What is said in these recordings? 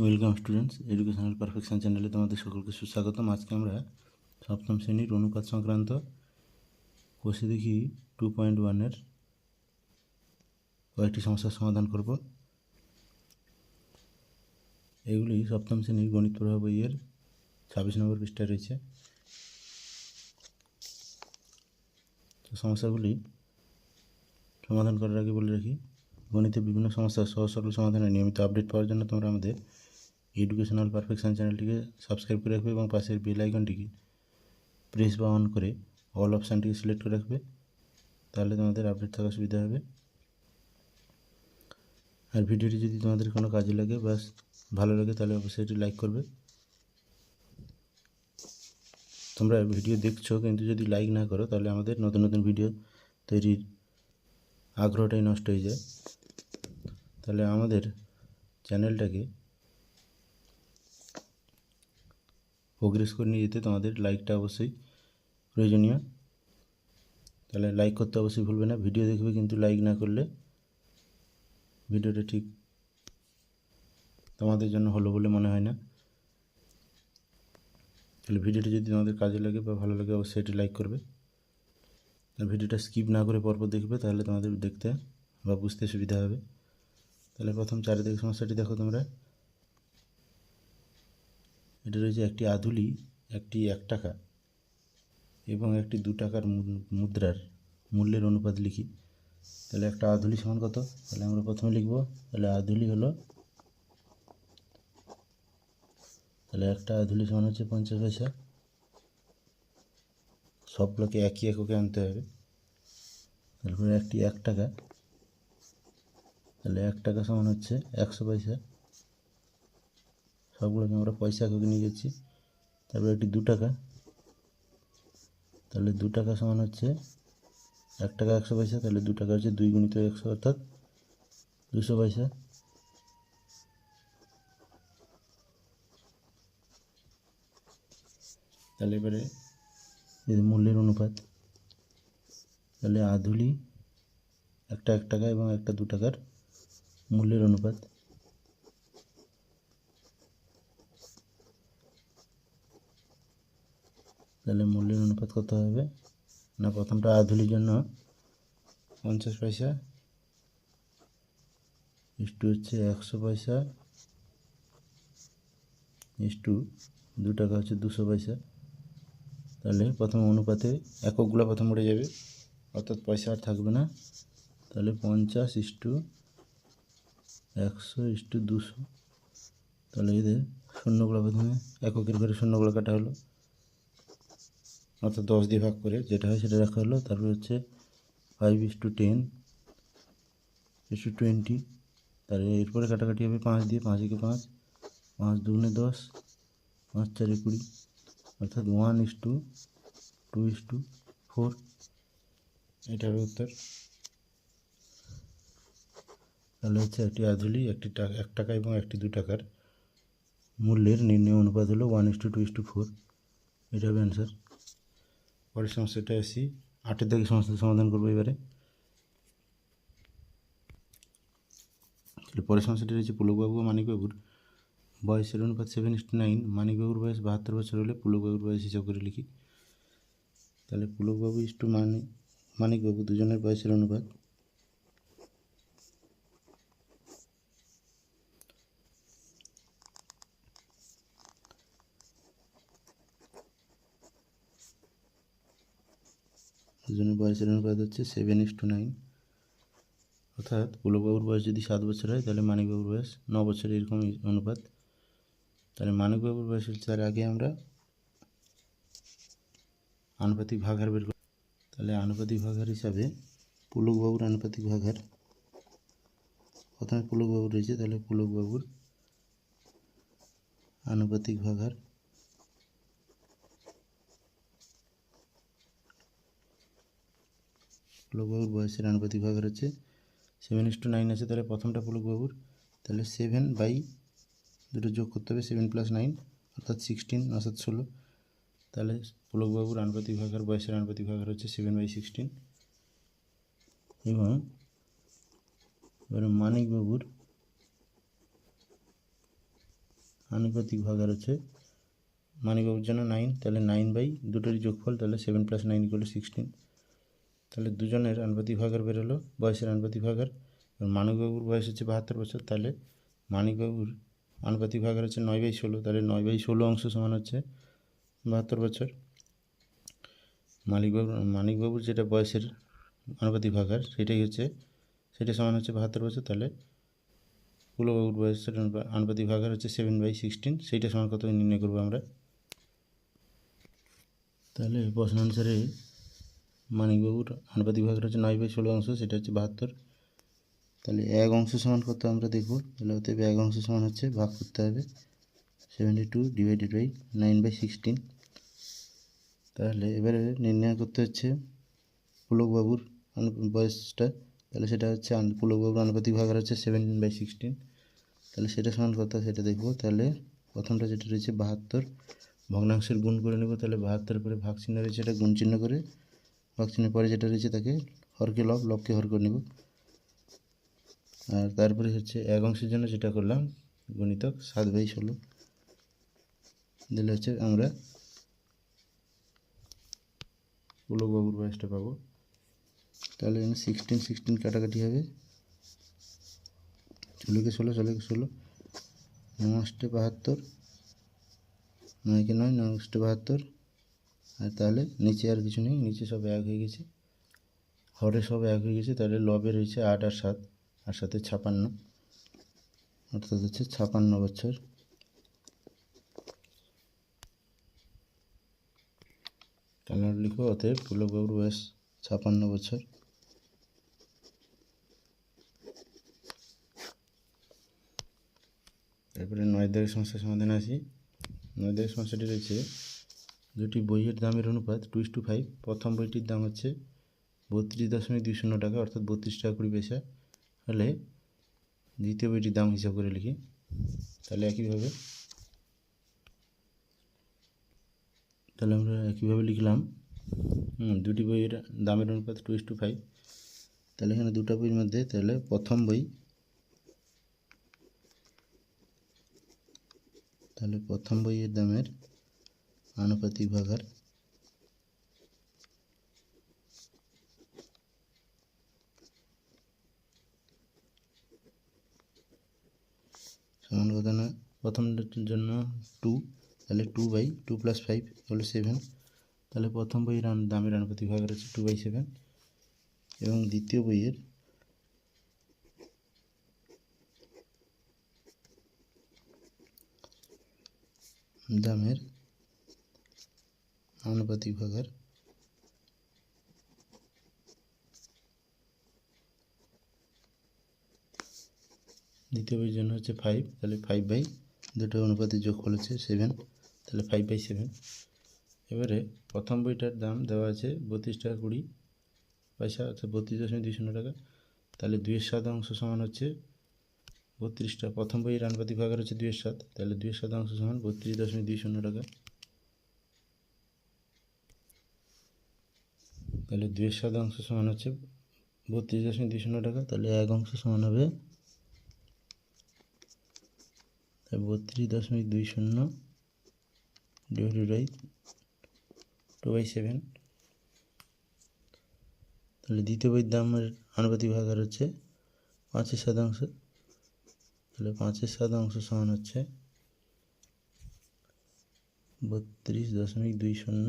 Welcome students educational perfection চ্যানেলে তোমাদের সকলকে সুস্বাগতম। আজকে আমরা সপ্তম শ্রেণির অনুপাত সংক্রান্ত কোষে দেখি টু পয়েন্ট ওয়ানের কয়েকটি সমস্যার সমাধান করব। এগুলি সপ্তম শ্রেণির গণিত প্রভাব বইয়ের ছাব্বিশ নম্বর পৃষ্ঠায় রয়েছে। সমস্যাগুলি সমাধান করার আগে বলে রাখি, গণিতে বিভিন্ন সমস্যার সহজ সরল সমাধানের নিয়মিত আপডেট পাওয়ার জন্য তোমরা আমাদের এডুকেশনাল পারফেকশন চ্যানেলটিকে সাবস্ক্রাইব করে রাখবে এবং পাশের বেল আইকনটিকে প্রেস বা অন করে অল অপশানটিকে সিলেক্ট করে রাখবে। তাহলে তোমাদের আপডেট থাকার সুবিধা হবে। আর ভিডিওটি যদি তোমাদের কোনো কাজে লাগে বা ভালো লাগে, তাহলে অবশ্যই এটি লাইক করবে। তোমরা ভিডিও দেখছ, কিন্তু যদি লাইক না করো, তাহলে আমাদের নতুন নতুন ভিডিও তৈরির আগ্রহটাই নষ্ট হয়ে যায়। তাহলে আমাদের চ্যানেলটাকে প্রোগ্রেস করে নিয়ে যেতে তোমাদের লাইকটা অবশ্যই প্রয়োজনীয়। তাহলে লাইক করতে অবশ্যই ভুলবে না। ভিডিও দেখবে কিন্তু লাইক না করলে ভিডিওটা ঠিক তোমাদের জন্য হলো বলে মনে হয় না। তাহলে ভিডিওটি যদি তোমাদের কাজে লাগে বা ভালো লাগে অবশ্যই এটি লাইক করবে। আর ভিডিওটা স্কিপ না করে পরপর দেখবে তাহলে তোমাদের দেখতে বা বুঝতে সুবিধা হবে। তাহলে প্রথম চারিদিকে সমস্যাটি দেখো তোমরা। এটা রয়েছে একটি আধুলি, একটি এক টাকা এবং একটি দু টাকার মুদ্রার মূল্যের অনুপাত লিখি। তাহলে একটা আধুলি সমান কত? তাহলে আমরা প্রথমে লিখব, তাহলে আধুলি হলো তাহলে একটা আধুলি সমান হচ্ছে পঞ্চাশ পয়সা। সবগুলোকে একই এককে আনতে হবে। তারপরে একটি এক টাকা, তাহলে এক টাকা সমান হচ্ছে একশো পয়সা। সবগুলোকে আমরা পয়সা এককে নিয়ে যাচ্ছি। তারপরে একটি দু টাকা। তাহলে দু টাকা সমান হচ্ছে এক টাকা একশো পয়সা, তাহলে দু টাকা হচ্ছে দুই গুণিত একশো অর্থাৎ দুশো পয়সা। তাহলে এবারে এই যে মূল্যের অনুপাত। তাহলে আধুলি একটা এক টাকা এবং একটা দু টাকার মূল্যের অনুপাত। তাহলে মূল্যের অনুপাত কত হবে? না, প্রথমটা আধুলির জন্য পঞ্চাশ পয়সা। ইস্টু হচ্ছে একশো পয়সা। ইস্টু দু টাকা হচ্ছে দুশো পয়সা। তাহলে প্রথম অনুপাতে এককগুলো প্রথম উঠে যাবে। অর্থাৎ পয়সা আর থাকবে না। তাহলে পঞ্চাশ ইস্টু একশো ইস্টু দুশো। তাহলে এদের শূন্যগুলো প্রথমে এককের ঘরে শূন্যগুলো কাটা হলো। অর্থাৎ দশ দিয়ে ভাগ করে যেটা হয় সেটা রাখা হলো, তারপর হচ্ছে five is to ten is to twenty তাহলে এরপরে কাটাকাটি হবে পাঁচ দিয়ে, পাঁচ একে পাঁচ পাঁচ দুগুণে দশ, পাঁচ চারে কুড়ি, অর্থাৎ one is two two is two four এটা হবে উত্তর। তাহলে হচ্ছে একটি আধুলি, একটি টাকা, এক টাকা এবং একটি দু টাকার মূল্যের নির্ণয় অনুপাত হলো one is two two is two four এটা হবে অ্যান্সার পরের সমস্যাটা আসি আটের দিকে সমস্যা সমাধান করব এবারে। তাহলে পরের সমস্যাটি রয়েছে। পুলকবাবু ও মানিকবাবুর বয়সের অনুপাত সেভেন ইস্ট নাইন মানিকবাবুর বয়স বাহাত্তর বছর হলে পুলকবাবুর বয়স হিসাব করে লিখি। তাহলে পুলকবাবু ইস্টু মানি, মানিকবাবু দুজনের বয়সের অনুপাত দুজনের বয়সের অনুপাত হচ্ছে সেভেন ইস টু নাইন অর্থাৎ পুলকবাবুর বয়স যদি সাত বছর হয়, তাহলে মানিকবাবুর বয়স ন বছর এরকম অনুপাত। তাহলে মানিকবাবুর বয়স হচ্ছে তার আগে আমরা আনুপাতিক ভাগার বের করি তাহলে আনুপাতিক ভাগার হিসাবে পুলকবাবুর আনুপাতিক ভাগার প্রথমে পুলকবাবু রয়েছে, তাহলে পুলকবাবুর আনুপাতিক ভাগার পুলকবাবুর বয়সের আনুপাতিক ভাগার হচ্ছে সেভেন ইস টু নাইন আছে, তাহলে প্রথমটা পুলকবাবুর তাহলে সেভেন বাই দুটো যোগ করতে হবে সেভেন প্লাস নাইন অর্থাৎ সিক্সটিন অর্থাৎ ষোলো। তাহলে পুলকবাবুর আনুপাতিক ভাগার, বয়সের আনুপাতিক ভাগার হচ্ছে সেভেন বাই সিক্সটিন এবং এবারে মানিকবাবুর আনুপাতিক ভাগার হচ্ছে, মানিকবাবুর জন্য নাইন তাহলে নাইন বাই দুটোরই যোগফল, তাহলে seven plus nine equal sixteen তাহলে দুজনের আনুপাতিক ভাগার বেরোলো বয়সের আনুপাতিক ভাগার। মানিকবাবুর বয়স হচ্ছে বাহাত্তর বছর, তাহলে মানিকবাবুর আনুপাতিক ভাগার হচ্ছে নয় বাই ষোলো, তাহলে নয় বাই ষোলো অংশ সমান হচ্ছে বাহাত্তর বছর। মালিকবাবুর মানিকবাবুর যেটা বয়সের আনুপাতিক ভাগার, সেটাই হচ্ছে, সেটা সমান হচ্ছে বাহাত্তর বছর, তাহলে কুলবাবুর বয়সের আনুপাতিক ভাগার হচ্ছে সেভেন বাই সিক্সটিন সেইটা সমান কত নির্ণয় করব আমরা? তাহলে প্রশ্ন অনুসারে মানিকবাবুর আনুপাতিক ভাগের হচ্ছে নয় বাই ষোলো অংশ, সেটা হচ্ছে বাহাত্তর। তাহলে এক অংশ সমান কত আমরা দেখব। তাহলে অতএব এক অংশ সমান হচ্ছে ভাগ করতে হবে seventy two divided by nine by sixteen তাহলে এবারে নির্ণয় করতে হচ্ছে পুলকবাবুর বয়সটা। তাহলে সেটা হচ্ছে পুলকবাবুর আনুপাতিক ভাগের হচ্ছে সেভেন বাই সিক্সটিন তাহলে সেটা সমান কত সেটা দেখব। তাহলে প্রথমটা যেটা রয়েছে বাহাত্তর, ভগ্নাংশের গুণ করে নেব। তাহলে বাহাত্তর পরে ভাগ চিহ্ন রয়েছে, এটা গুণ চিহ্ন করে ভাগ চিহ্নের পরে যেটা রয়েছে তাকে হরকে লব, লবকে হর করে নেব। আর তারপরে হচ্ছে এক অংশের জন্য যেটা করলাম, গণিতক সাত বাই ষোলো। দিলে হচ্ছে আমরা পুলকবাবুর বয়সটা পাবো। তাহলে এখানে সিক্সটিন সিক্সটিন কাটাকাটি হবে। ষোলোকে ষোলো ষোলোকে ষোলো। নমস্তে বাহাত্তর। নয়কে নয় নমস্তে বাহাত্তর। আর তাহলে নিচে আর কিছু নেই, নিচে সব এক হয়ে গেছে। হরে সব এক হয়ে গেছে, তাহলে লবে রয়েছে আট আর সাত, আর সাথে ছাপান্ন। অর্থাৎ হচ্ছে ছাপান্ন বছর। তাহলে লিখো, অতএব পুলকবাবুর বয়স ছাপান্ন বছর। তারপরে নয় দাগের সমস্যার সমাধান আসি নয় দাগের সমস্যাটি রয়েছে দুটি বইয়ের দামের অনুপাত টু টু ফাইভ প্রথম বইটির দাম হচ্ছে বত্রিশ দশমিক দুই শূন্য টাকা, অর্থাৎ বত্রিশ টাকা কুড়ি পয়সা হলে দ্বিতীয় বইটির দাম হিসাব করে লিখি। তাহলে একইভাবে। তাহলে আমরা একইভাবে লিখলাম। দুটি বইয়ের দামের অনুপাত টু টু ফাইভ তাহলে এখানে দুটো বইয়ের মধ্যে তাহলে প্রথম বই। তাহলে প্রথম বইয়ের দামের আনুপাতিক ভাগার। সমান কথা না প্রথমটার জন্য টু তাহলে two by two plus five হলো সেভেন তাহলে প্রথম বইয়ের দামের আনুপাতিক ভাগ হচ্ছে টু বাই সেভেন এবং দ্বিতীয় বইয়ের দামের আনুপাতিক ভাগার দ্বিতীয় জন্য হচ্ছে ফাইভ তাহলে ফাইভ বাই দুটো অনুপাতের যোগ হচ্ছে সেভেন তাহলে ফাইভ বাই সেভেন এবারে প্রথম বইটার দাম দেওয়া আছে বত্রিশ টাকা কুড়ি পয়সা, অর্থাৎ বত্রিশ দশমিক দুই শূন্য টাকা। তাহলে দুইয়ের সাত অংশ সমান হচ্ছে বত্রিশটা প্রথম বইয়ের আনুপাতিক ভাগের হচ্ছে দুইয়ের সাত, তাহলে দুইয়ের সাত অংশ সমান বত্রিশ দশমিক দুই শূন্য টাকা। তাহলে দুইয়ের সাত অংশ সমান হচ্ছে বত্রিশ দশমিক দুই শূন্য টাকা, তাহলে এক অংশ সমান হবে বত্রিশ দশমিক দুই শূন্য divided by two by seven তাহলে দ্বিতীয় বইয়ের দামের আনুপাতিক ভাগার হচ্ছে পাঁচের শতাংশ তাহলে পাঁচের শতাংশ সমান হচ্ছে বত্রিশ দশমিক দুই শূন্য।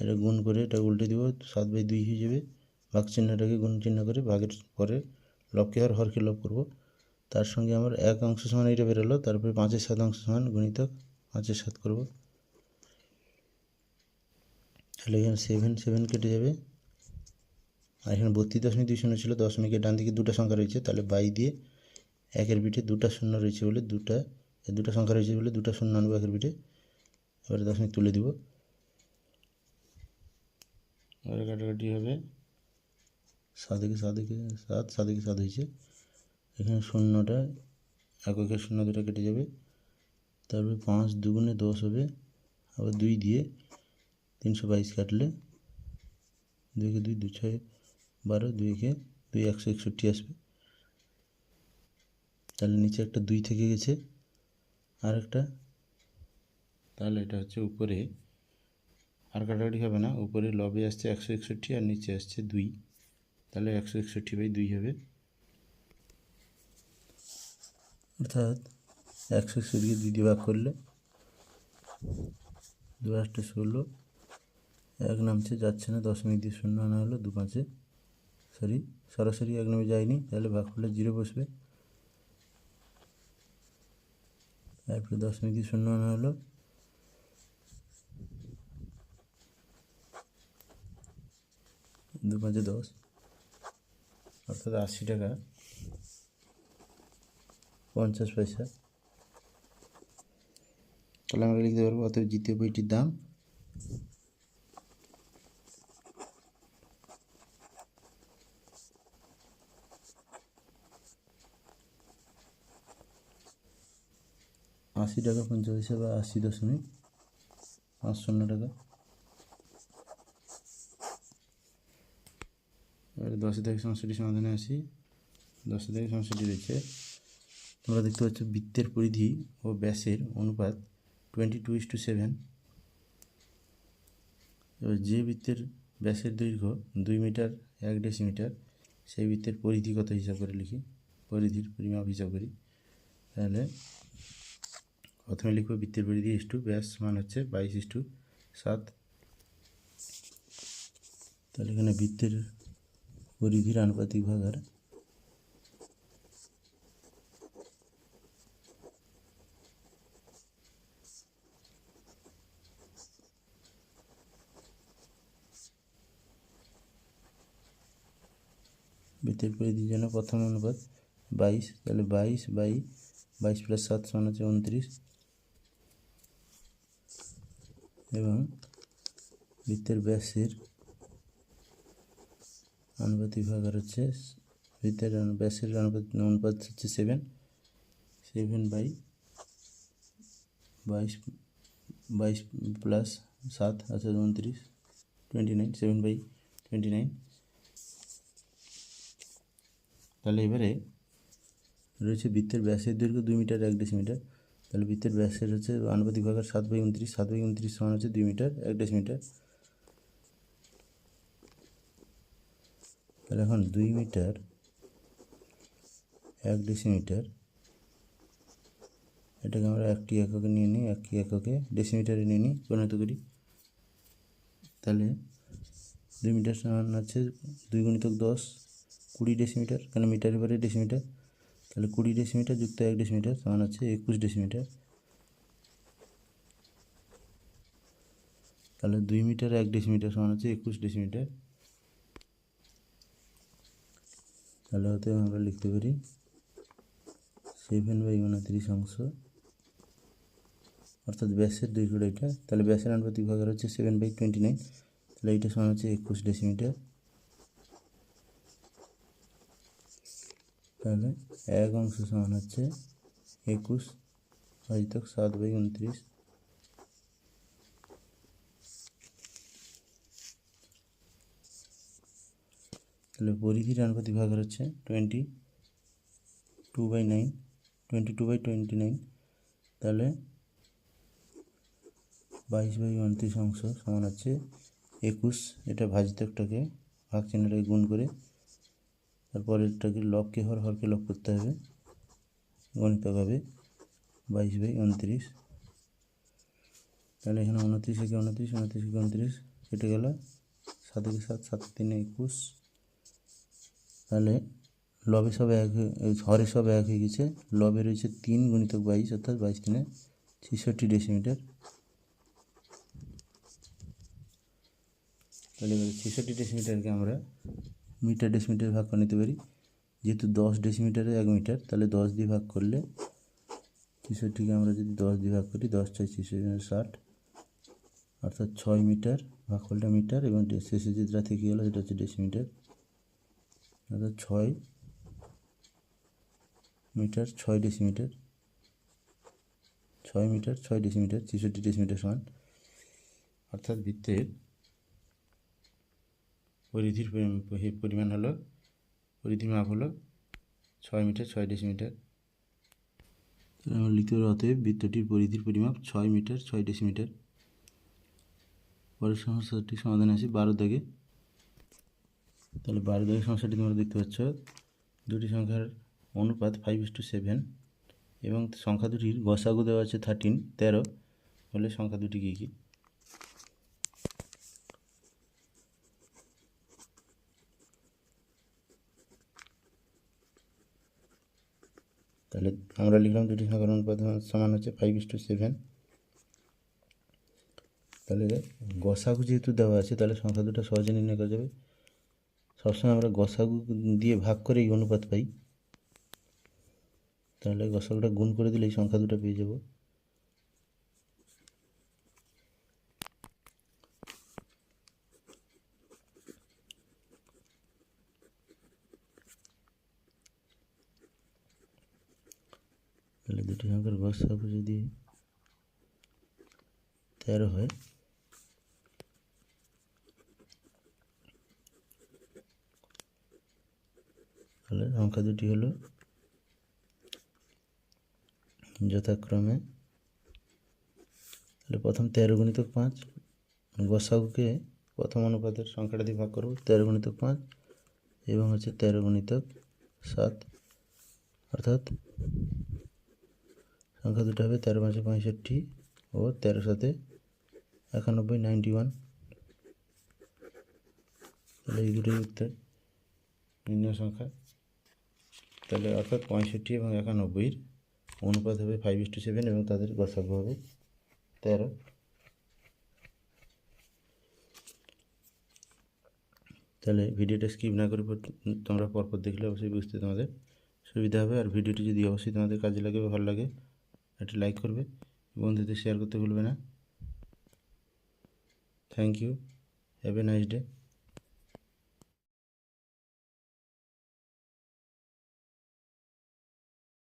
এটা গুণ করে এটা উল্টে দিব, সাত বাই দুই হয়ে যাবে। ভাগ চিহ্নটাকে গুণ চিহ্ন করে ভাগের পরে লবকে হর হরকে লব করব। তার সঙ্গে আমার এক অংশ সমান এটা বেরোলো তারপরে পাঁচের সাত অংশ সমান গুণিতক পাঁচের সাত করব। তাহলে এখানে সেভেন সেভেন কেটে যাবে। আর এখানে বত্রিশ দশমিক দুই শূন্য ছিল দশমিকের ডান দিকে দুটো সংখ্যা রয়েছে, তাহলে বাই দিয়ে একের পিঠে দুটা শূন্য রয়েছে বলে দুটা, দুটো সংখ্যা রয়েছে বলে দুটো শূন্য আনব একের পিঠে এবারে দশমিক তুলে দিব। এবারে কাটাকাটি হবে। সাদিকে সাদিকে সাত সাদিকে সাত হয়েছে। এখানে শূন্যটা এককের শূন্য দুটো কেটে যাবে। তারপরে পাঁচ দুগুণে দশ হবে। আবার দুই দিয়ে তিনশো বাইশ কাটলে দুইকে দুই দু ছয় বারো দুইকে দুই একশো একষট্টি আসবে। তাহলে নিচে একটা দুই থেকে গেছে। আরেকটা। তাহলে এটা হচ্ছে উপরে। আর কাটাকাটি হবে না, উপরে লবে আসছে একশো একষট্টি আর নিচে আসছে দুই। তাহলে একশো একষট্টি বাই দুই হবে। অর্থাৎ একশো একষট্টিকে দুই দিয়ে ভাগ করলে দু আটটা ষোলো, এক নামছে যাচ্ছে না, দশমিক দিয়ে শূন্য আনা হলো, দু পাঁচে। সরি, সরাসরি এক নামে যায়নি, তাহলে ভাগ করলে জিরো বসবে। তারপরে দশমিক দিয়ে শূন্য আনা হলো দু পাঁচে দশ, অর্থাৎ আশি টাকা, পঞ্চাশ পয়সা। তাহলে আমরা লিখতে পারব অতএব দ্বিতীয় বইটির দাম। আশি টাকা পঞ্চাশ পয়সা বা আশি দশমিক পাঁচ শূন্য টাকা। দশে থেকে সমস্যাটি সমাধানে আসি। দশে থেকে সমস্যাটি রয়েছে তোমরা দেখতে পাচ্ছ বৃত্তের পরিধি ও ব্যাসের অনুপাত twenty two is to seven এবার যে বৃত্তের ব্যাসের দৈর্ঘ্য দুই মিটার, এক ডেসিমিটার সেই বৃত্তের পরিধি কত হিসাব করে লিখি? পরিধির পরিমাপ হিসাব করি। তাহলে প্রথমে লিখব বৃত্তের পরিধি ইস টু ব্যাস মান হচ্ছে বাইশ ইস টু সাত। তাহলে এখানে বৃত্তের পরিধির আনুপাতিক ভাগার বৃত্তের পরিধির জন্য প্রথম অনুপাত বাইশ, তাহলে বাইশ বাই বাইশ প্লাস সাত সমান হচ্ছে উনত্রিশ। এবং বৃত্তের ব্যাসের আনুপাতিক ভাগার হচ্ছে আনু- ব্যাসের অনুপাত অনুপাত হচ্ছে সেভেন সেভেন বাই বাইশ বাইশ প্লাস সাত আছে উনত্রিশ twenty nine seven by twenty nine তাহলে এবারে রয়েছে বৃত্তের ব্যাসের দৈর্ঘ্য দুই মিটার এক ডেসিমিটার তাহলে বৃত্তের ব্যাসের হচ্ছে আনুপাতিক ভাগার সাত বাই উনত্রিশ, সাত বাই উনত্রিশ সমান হচ্ছে দুই মিটার এক ডেসিমিটার তাহলে এখন দুই মিটার, এক ডেসিমিটার এটাকে আমরা একটি এককে নিয়ে নিই একটি এককে ডেসিমিটারে নিয়ে নিই, পরিণত করি। তাহলে দুই মিটার সমান আছে দুই গুণিতক দশ, কুড়ি ডেসিমিটার কেন মিটারের পরে ডেসিমিটার তাহলে কুড়ি ডেসিমিটার যুক্ত এক ডেসিমিটার সমান আছে একুশ ডেসিমিটার তাহলে দুই মিটার এক ডেসিমিটার সমান হচ্ছে একুশ ডেসিমিটার তাহলে হতে আমরা লিখতে পারি সেভেন বাই উনত্রিশ অংশ। অর্থাৎ ব্যাসের দুই দৈর্ঘ্যটা এটা। তাহলে ব্যাসের আনুপাতিক ভাগের হচ্ছে সেভেন বাই টোয়েন্টি নাইন তাহলে এইটা সমান হচ্ছে একুশ ডেসিমিটার তাহলে এক অংশ সমান হচ্ছে একুশ। ভাজিতক সাত বাই উনত্রিশ। তাহলে পরিধির আনুপাতিক ভাগের হচ্ছে twenty two by nine twenty two by twenty nine তাহলে বাইশ বাই উনত্রিশ অংশ সমান হচ্ছে একুশ। এটা ভাজিতকটাকে ভাগ চিহ্নটাকে গুণ করে তারপরেরটাকে লবকে হর হরকে লব করতে হবে গণিতক হবে বাইশ বাই উনত্রিশ। তাহলে এখানে উনত্রিশ একে উনত্রিশ উনত্রিশ একে উনত্রিশ কেটে গেল সাত একে সাত সাত তিনে একুশ। তাহলে লবে সব এক হরে সব এক হয়ে গেছে। লবে রয়েছে তিন গুণিতক বাইশ, অর্থাৎ বাইশ তিনে ছেষট্টি ডেসিমিটার তাহলে এবারে ছেষট্টি ডেসিমিটারকে আমরা মিটার ডেসিমিটার ভাগ করে নিতে পারি। যেহেতু দশ ডেসিমিটারে এক মিটার, তাহলে দশ দিয়ে ভাগ করলে ছেষট্টিকে আমরা যদি দশ দিয়ে ভাগ করি, দশ ছয় ছেষট্টি ষাট। অর্থাৎ ছয় মিটার ভাগফলটা মিটার এবং শেষে যেটা থেকে গেলো সেটা হচ্ছে ডেসিমিটার অর্থাৎ ছয় মিটার ছয় ডেসিমিটার ছয় মিটার ছয় ডেসিমিটার ছেষট্টি ডেসিমিটার সমান। অর্থাৎ বৃত্তের পরিধির পরি- পরি- পরিমাণ হলো পরিধির মাপ হলো ছয় মিটার ছয় ডেসিমিটার আমরা লিখতে পারি অতএব বৃত্তটির পরিধির পরিমাপ ছয় মিটার ছয় ডেসিমিটার পরের সমস্যাটি সমাধানে আসি বারো দাগে। তাহলে বারো দাগের সমস্যাটি তোমরা দেখতে পাচ্ছ। দুটি সংখ্যার অনুপাত ফাইভ ইস টু সেভেন এবং সংখ্যা দুটির গসাগু দেওয়া আছে থার্টিন তেরো। হলে সংখ্যা দুটি কী কী? তাহলে আমরা লিখলাম দুটি সংখ্যার অনুপাত সমান হচ্ছে ফাইভ ইস টু সেভেন তাহলে গসাগু যেহেতু দেওয়া আছে, তাহলে সংখ্যা দুটো সহজে নির্ণয় করা যাবে। সবসময় আমরা গসাগু দিয়ে ভাগ করে এই অনুপাত পাই, তাহলে গসাগুটা গুণ করে দিলে এই সংখ্যা দুটো পেয়ে যাব। তাহলে দুটি সংখ্যার গসাগু যদি তেরো হয় তাহলে সংখ্যা দুটি হলো যথাক্রমে, তাহলে প্রথম তেরো গুণিতক পাঁচ গসাগুকে প্রথম অনুপাতের সংখ্যাটা দিয়ে ভাগ করব, তেরো গুণিতক পাঁচ এবং হচ্ছে তেরো গুণিতক সাত। অর্থাৎ সংখ্যা দুটো হবে তেরো পাঁচে পঁয়ষট্টি ও তেরো সাথে একানব্বই, নাইনটি ওয়ান। তাহলে এই দুটোই উত্তর নির্ণয় সংখ্যা। তাহলে অর্থাৎ পঁয়ষট্টি এবং একানব্বইয়ের অনুপাত হবে ফাইভ ইস টু সেভেন এবং তাদের গসাগু হবে তেরো। তাহলে ভিডিওটা স্কিপ না করে তোমরা পরপর দেখলে অবশ্যই বুঝতে তোমাদের সুবিধা হবে। আর ভিডিওটি যদি অবশ্যই তোমাদের কাজে লাগে ভালো লাগে, একটা লাইক করবে। বন্ধুদের শেয়ার করতে ভুলবে না। Thank you have a nice day